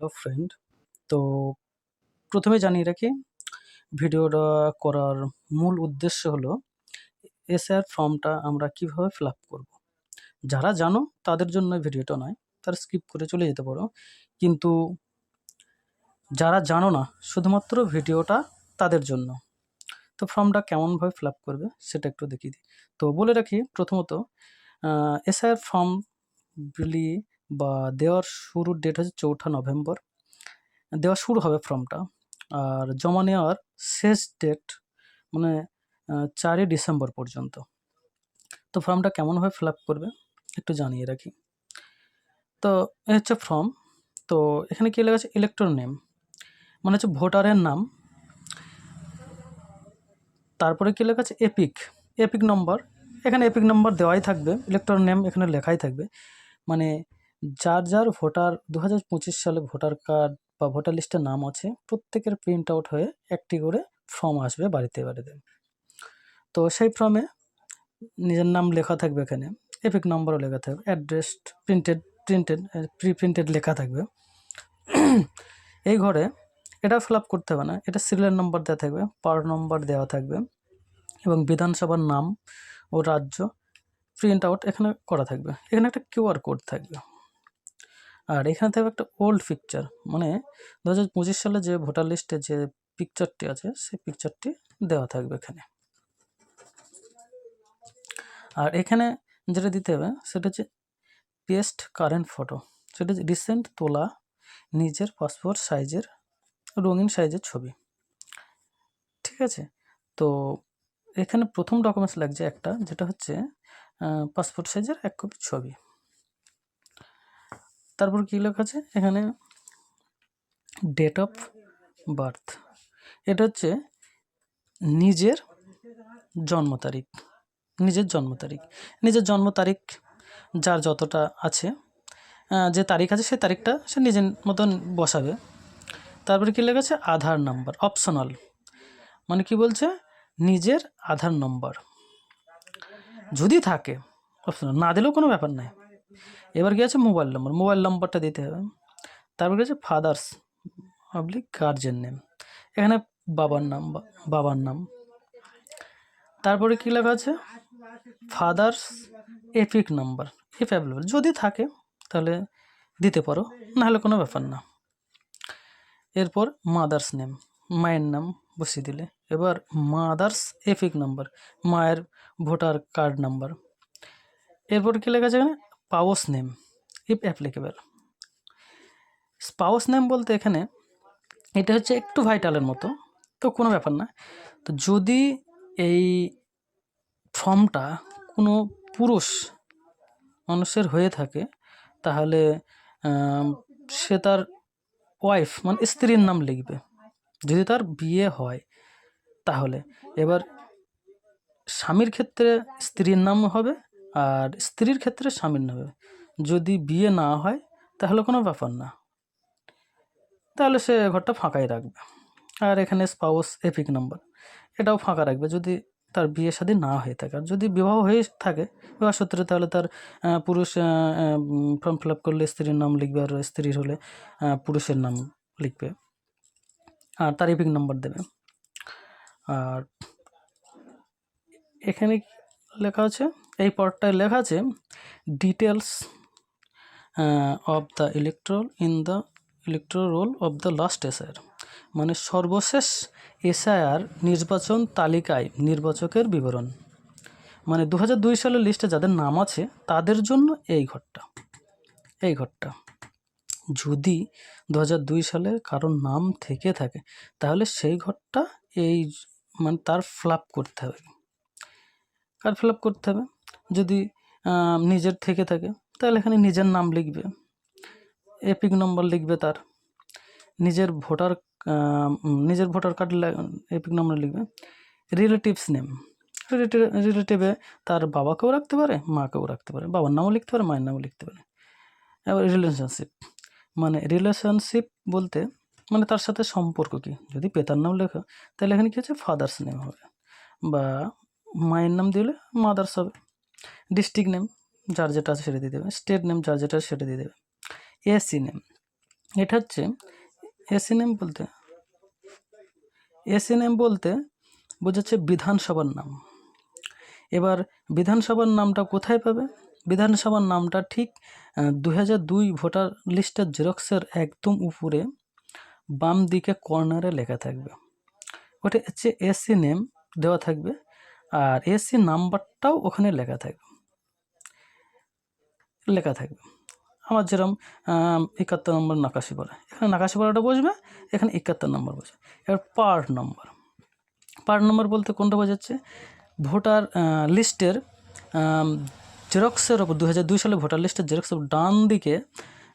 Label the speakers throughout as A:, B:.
A: Hello friend. তো প্রথমে জানিয়ে রাখি, ভিডিওটা করার মূল উদ্দেশ্য হলো, এসআর ফর্মটা আমরা কীভাবে ফিল আপ করব। যারা জানো, তাদের জন্য ভিডিওটা নয়, তারা স্কিপ করে চলে যেতে পারো। কিন্তু যারা জানো না, শুধুমাত্র ভিডিওটা তাদের জন্য। তো ফর্মটা কেমনভাবে ফিল আপ করবে, সেটা একটু দেখিয়ে দিই। তো বলে রাখি, প্রথমত এসআইআর ফর্ম বিলি বা দেওয়ার শুরুর ডেট হচ্ছে চৌঠা নভেম্বর। দেওয়া শুরু হবে ফর্মটা আর জমা নেওয়ার শেষ ডেট মানে চারই ডিসেম্বর পর্যন্ত। তো ফর্মটা কেমনভাবে ফিল আপ করবে, একটু জানিয়ে রাখি। তো এ হচ্ছে ফর্ম তো এখানে কী লেখা আছে? ইলেকট্রন নেম মানে হচ্ছে ভোটারের নাম। তারপরে কী লেখা আছে? এপিক এপিক নম্বর এখানে এপিক নম্বর দেওয়াই থাকবে। ইলেকট্রন নেম এখানে লেখাই থাকবে। মানে যার যার ভোটার দু হাজার পঁচিশ সালে ভোটার কার্ড বা ভোটার লিস্টের নাম আছে, প্রত্যেকের প্রিন্ট আউট হয়ে একটি করে ফর্ম আসবে বাড়িতে বাড়িতে। তো সেই ফর্মে নিজের নাম লেখা থাকবে এখানে এপিক নম্বরও লেখা থাকবে address printed printed pre printed লেখা থাকবে। এই ঘরে এটা ফিল আপ করতে হবে না, এটা সিরিয়াল নম্বর দেওয়া থাকবে পার নম্বর দেওয়া থাকবে এবং বিধানসভার নাম ও রাজ্য প্রিন্ট আউট এখানে করা থাকবে। এখানে একটা কিউআর কোড থাকবে। আর এখানে থাকবে একটা ওল্ড পিকচার মানে দু হাজার পঁচিশ সালে যে ভোটার লিস্টে যে পিকচারটি আছে, সেই পিকচারটি দেওয়া থাকবে এখানে। আর এখানে যেটা দিতে হবে, সেটা হচ্ছে পেস্ট কারেন্ট ফটো সেটা হচ্ছে রিসেন্ট তোলা নিজের পাসপোর্ট সাইজের রঙিন সাইজের ছবি। ঠিক আছে? তো এখানে প্রথম ডকুমেন্টস লাগছে একটা, যেটা হচ্ছে পাসপোর্ট সাইজের এক কপি ছবি। তারপর কী লেখা আছে? এখানে ডেট অফ বার্থ এটা হচ্ছে নিজের জন্ম তারিখ। নিজের জন্ম তারিখ। নিজের জন্ম তারিখ যার যতটা আছে যে তারিখ আছে সেই তারিখটা সে নিজের মতন বসাবে। তারপরে কী লেখা আছে? আধার নাম্বার অপশনাল মানে কি বলছে? নিজের আধার নম্বর। যদি থাকে অপশনাল না দিলেও কোনো ব্যাপার নাই। এবার কি আছে? মোবাইল নম্বর মোবাইল নম্বরটা দিতে হবে। তারপর কি আছে? ফাদার্স পাবলিক গার্জেন নেম এখানে বাবার নাম বাবার নাম। তারপরে কী লেখা আছে? Father's EPIC number if available যদি থাকে, তাহলে দিতে পারো, নাহলে কোনো ব্যাপার না। এরপর মাদার্স নেম মায়ের নাম বসিয়ে দিলে। এবার মাদার্স এপিক নাম্বার মায়ের ভোটার কার্ড নাম্বার এরপর কী লেখা আছে এখানে? Spouse name if applicable spouse name বলতে এখানে এটা হচ্ছে একটু ভাইটালের মতো, তো কোনো ব্যাপার না। তো যদি এই ফর্মটা কোনো পুরুষ মানুষের হয়ে থাকে, তাহলে সে তার ওয়াইফ মানে স্ত্রীর নাম লিখবে। যদি তার বিয়ে হয়, তাহলে। এবার স্বামীর ক্ষেত্রে স্ত্রীর নাম হবে আর স্ত্রীর ক্ষেত্রে স্বামীর নাম যদি বিয়ে না হয়, তাহলে কোনো ব্যাপার না। তাহলে সে ঘরটা ফাঁকাই রাখবে। আর এখানে স্পাউস এপিক নাম্বার এটাও ফাঁকা রাখবে যদি তার বিয়ে শাদী না হয়ে থাকে। আর যদি বিবাহ হয়ে থাকে, বিবাহ সূত্রে তাহলে তার পুরুষ ফর্ম ফিল আপ করলে স্ত্রীর নাম লিখবে আর স্ত্রীর হলে পুরুষের নাম লিখবে। আর তার এপিক নাম্বার দেবে। আর এখানে লেখা আছে পটটায় লেখা আছে details of the electoral in the electoral roll of the last SIR মানে সর্বশেষ এসআইআর নির্বাচন তালিকায় নির্বাচকের বিবরণ। মানে দু সালের লিস্টে যাদের নাম আছে, তাদের জন্য এই ঘরটা। এই ঘরটা। যদি দু সালে কারোর নাম থেকে থাকে, তাহলে সেই ঘরটা এই মানে তার ফ্লাপ করতে হবে। কার ফিল আপ করতে হবে? যদি নিজের থেকে থাকে, তাহলে এখানে নিজের নাম লিখবে। এপিক নম্বর লিখবে তার। নিজের ভোটার নিজের ভোটার কার্ড এপিক নম্বর লিখবে। রিলেটিভস নেম রিলেটিভে তার বাবাকেও রাখতে পারে, মাকেও রাখতে পারে, বাবার নামও লিখতে পারে, মায়ের নামও লিখতে পারে। এবার রিলেশনশিপ মানে রিলেশনশিপ বলতে মানে তার সাথে সম্পর্ক কী? যদি পেতার নাম লেখা, তাহলে এখানে কী হচ্ছে? ফাদার্স নেম হবে। বা মায়ের নাম দিলে মাদার্স হবে। ডিস্ট্রিক্ট নেম যার যেটা আছে সেটা দিয়ে দেবে, স্টেট নেম যার যেটা সেটা দিয়ে দেবে। এসি নেম, এটা হচ্ছে এসি নেম বলতে, এসি নেম বলতে বোঝাচ্ছে বিধানসভার নাম। এবার বিধানসভার নামটা কোথায় পাবে? বিধানসভার নামটা ঠিক দু দুই ভোটার লিস্টের জেরক্সের একদম উপরে বাম দিকে কর্নারে লেখা থাকবে। ওটা হচ্ছে এসি নেম দেওয়া থাকবে। আর এসি নাম্বারটাও ওখানে লেখা থাকবে। লেখা থাকবে। আমার যেরকম একাত্তর নম্বর নাকাশিপাড়া এখানে নাকাশিপাড়াটা বসবে, এখানে একাত্তর নম্বর বসবে। এবার পার্ট নম্বর। পার্ট নম্বর বলতে কোনটা বোঝাচ্ছে? ভোটার লিস্টের জেরক্সের ওপর দু হাজার দুই সালে ভোটার লিস্টের জেরক্সের ডান দিকে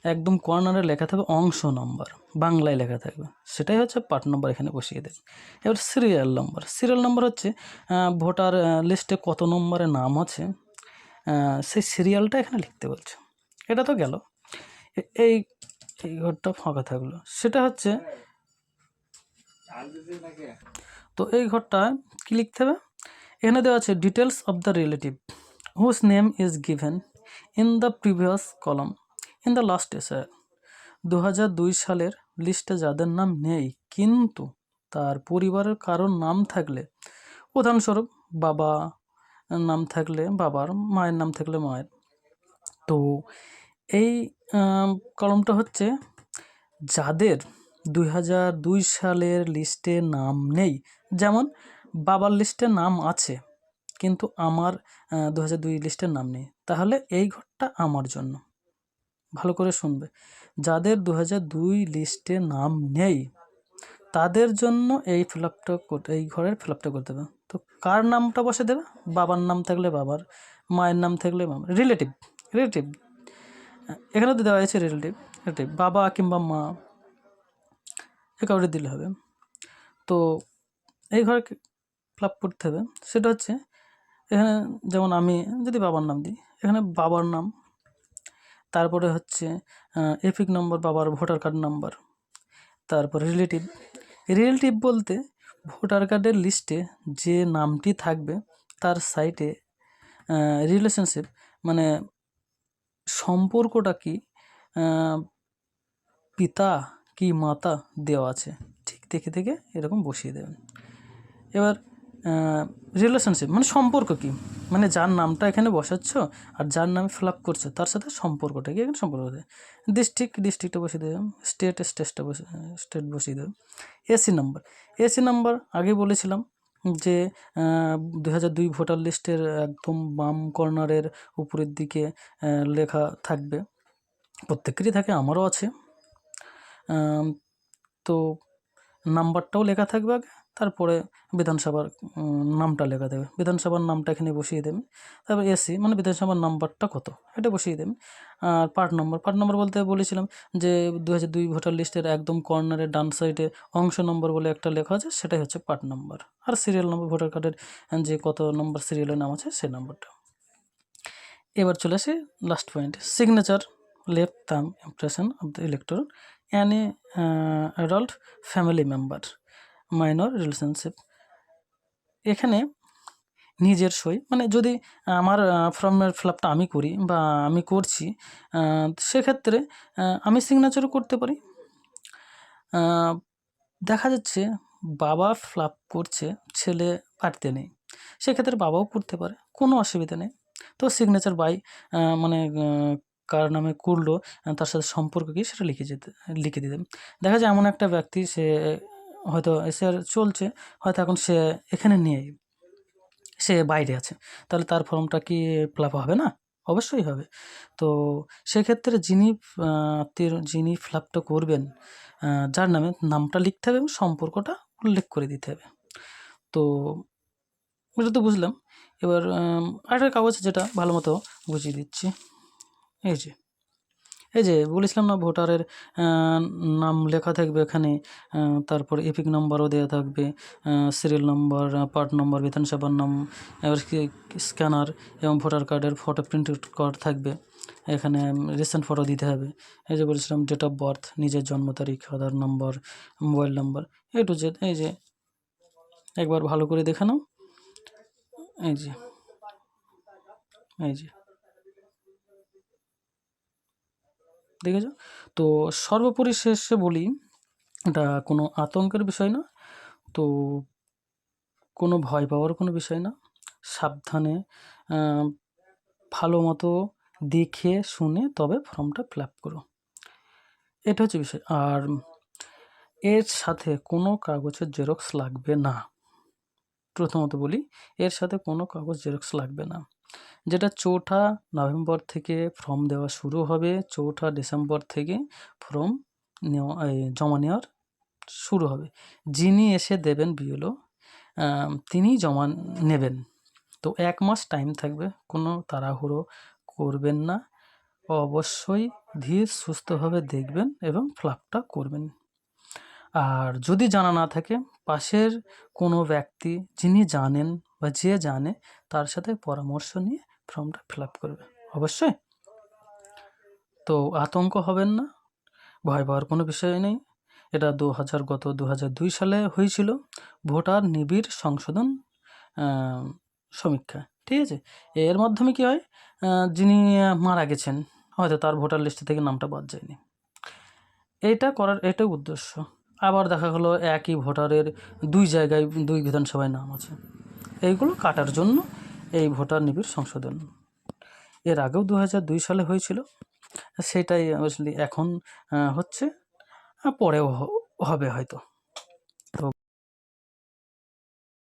A: একদম কর্নারে লেখা থাকবে অংশ নম্বর বাংলায় লেখা থাকবে। সেটাই হচ্ছে পার্ট নম্বর এখানে বসিয়ে দেবে এবার সিরিয়াল নম্বর সিরিয়াল নম্বর হচ্ছে ভোটার লিস্টে কত নম্বরে নাম আছে সেই সিরিয়ালটা এখানে লিখতে বলছে। এটা তো গেল। এই এই ঘরটা ফাঁকা থাকল। সেটা হচ্ছে, তো এই ঘরটা কি লিখতে হবে? এখানে দেওয়া আছে details of the relative whose name is given in the previous column in the last SR দু দুই সালের লিস্টে যাদের নাম নেই, কিন্তু তার পরিবারের কারোর নাম থাকলে, উদাহরণস্বরূপ বাবা নাম থাকলে বাবার, মায়ের নাম থাকলে মায়ের। তো এই কলমটা হচ্ছে, যাদের দুই হাজার দুই সালের লিস্টে নাম নেই, যেমন বাবার লিস্টে নাম আছে, কিন্তু আমার দু হাজার দুই লিস্টের নাম নেই, তাহলে এই ঘরটা আমার জন্য। ভালো করে শুনবে। যাদের দু দুই লিস্টে নাম নেই, তাদের জন্য এই ফিল এই ঘরের ফিল আপটা করতে হবে তো কার নামটা বসে দেবে? বাবার নাম থাকলে বাবার, মায়ের নাম থাকলে মামার। Relative relative. এখানে তো দেওয়া হয়েছে রিলেটিভ রিলেটিভ। বাবা কিংবা মা, এ কাউরে দিলে হবে। তো এই ঘরে ফিল আপ করতে হবে। সেটা হচ্ছে, এখানে যেমন আমি যদি বাবার নাম দিই, এখানে বাবার নাম তারপরে হচ্ছে এপিক নম্বর বাবার ভোটার কার্ড নাম্বার। তারপরে রিলেটিভ। রিলেটিভ বলতে ভোটার কার্ডের লিস্টে যে নামটি থাকবে, তার সাইটে রিলেশনশিপ মানে সম্পর্কটা কি পিতা কি মাতা দেওয়া আছে, ঠিক দেখে দেখে এরকম বসিয়ে দেবেন। এবার রিলেশনশিপ মানে সম্পর্ক কি? মানে যার নামটা এখানে বসাচ্ছ আর যার নামে ফিল আপ করছ, তার সাথে সম্পর্কটা কি? এখানে সম্পর্ক ডিস্ট্রিক্ট ডিস্ট্রিক্টটা বসিয়ে দেবে। স্টেট স্টেটটা বসে স্টেট বসিয়ে দেবে। এসি নাম্বার এসি নাম্বার আগে বলেছিলাম যে দু হাজার দুই ভোটার লিস্টের একদম বাম কর্নারের উপরের দিকে লেখা থাকবে। প্রত্যেকেরই থাকে, আমারও আছে। তো নাম্বারটাও লেখা থাকবে আগে। তারপরে বিধানসভার নামটা লেখা দেবে। বিধানসভার নামটা এখানে বসিয়ে দেবে। তারপর এসি মানে বিধানসভার নাম্বারটা কত? এটা বসিয়ে দেবে। আর পার্ট নম্বর পার্ট নম্বর বলতে বলেছিলাম যে দু হাজার দুই ভোটার লিস্টের একদম কর্নারে ডান সাইডে অংশ নম্বর বলে একটা লেখা আছে, সেটাই হচ্ছে পার্ট নম্বর। আর সিরিয়াল নম্বর, ভোটার কার্ডের যে কত নম্বর সিরিয়ালের নাম আছে, সেই নম্বরটা। এবার চলে আসি last point signature left thumb impression of the elector any adult family member minor relationship. এখানে নিজের সই মানে যদি আমার ফর্মের ফিলাপটা আমি করি বা আমি করছি সেক্ষেত্রে আমি সিগনেচারও করতে পারি। দেখা যাচ্ছে বাবা ফ্লাপ করছে, ছেলে বাড়িতে নেই। সেক্ষেত্রে বাবাও করতে পারে, কোনো অসুবিধা নেই। তো সিগনেচার বাই মানে কার নামে করল, তার সাথে সম্পর্ক কি সেটা লিখে যেতে, লিখে দিতে। দেখা যায় এমন একটা ব্যক্তি, সে হয়তো আর চলছে, হয়তো এখন সে এখানে নেই, সে বাইরে আছে। তাহলে তার ফর্মটা কি ফিল হবে না? অবশ্যই হবে। তো সেক্ষেত্রে যিনি যিনি ফিল করবেন যার নামে, নামটা লিখতে হবে এবং সম্পর্কটা উল্লেখ করে দিতে হবে। তো এটা তো বুঝলাম। এবার আরেকটা কাগজ যেটা ভালো মতো বুঝিয়ে দিচ্ছি। এই যে। এই যে বলেছিলাম না ভোটারের নাম লেখা থাকবে এখানে তারপর এপিক নাম্বারও দেওয়া থাকবে সিরিয়াল নাম্বার পার্ট নাম্বার বিধানসভার নাম, এবার স্ক্যানার এবং ভোটার কার্ডের ফটো প্রিন্ট কার্ড থাকবে, এখানে রিসেন্ট ফটো দিতে হবে। এই যে বলেছিলাম ডেট অফ বার্থ নিজের জন্ম তারিখ Aadhaar number mobile number A to Z এই যে, একবার ভালো করে দেখে নাও। এই যে এই যে দেখেছ? তো সর্বোপরি শেষে বলি, এটা কোনো আতঙ্কের বিষয় না। তো কোনো ভয় পাওয়ার কোনো বিষয় না। সাবধানে ভালো মতো দেখে শুনে তবে ফর্মটা ফিল আপ করো। এটা হচ্ছে বিষয়। আর এর সাথে কোনো কাগজের জেরক্স লাগবে না। প্রথমত বলি, এর সাথে কোনো কাগজ জেরক্স লাগবে না। যেটা চৌঠা নভেম্বর থেকে ফর্ম দেওয়া শুরু হবে, চৌঠা ডিসেম্বর থেকে ফর্ম নেওয়া জমা নেওয়ার শুরু হবে। যিনি এসে দেবেন বিএলও তিনিই জমা নেবেন। তো এক মাস টাইম থাকবে, কোনো তাড়াহুড়ো করবেন না। অবশ্যই ধীর সুস্থভাবে দেখবেন এবং ফ্লাপটা করবেন। আর যদি জানা না থাকে, পাশের কোনো ব্যক্তি যিনি জানেন বা যে জানে, তার সাথে পরামর্শ নিয়ে ফর্মটা ফিল আপ করবে। অবশ্যই। তো আতঙ্ক হবেন না। ভয় পাওয়ার কোনো বিষয় নেই। এটা দু হাজার, গত দু দুই সালে হয়েছিল। ভোটার নিবিড় সংশোধন সমীক্ষা। ঠিক আছে? এর মাধ্যমে কি হয়? যিনি মারা গেছেন, হয়তো তার ভোটার লিস্ট থেকে নামটা বাদ যায়নি। এইটা করার, এটাই উদ্দেশ্য। আবার দেখা গেলো একই ভোটারের দুই জায়গায় দুই বিধানসভায় নাম আছে। এইগুলো কাটার জন্য এই ভোটার নিবিড় সংশোধন। এর আগেও দু হাজার দুই সালে হয়েছিল। সেটাই আসলে এখন হচ্ছে পরেও হবে হয়তো।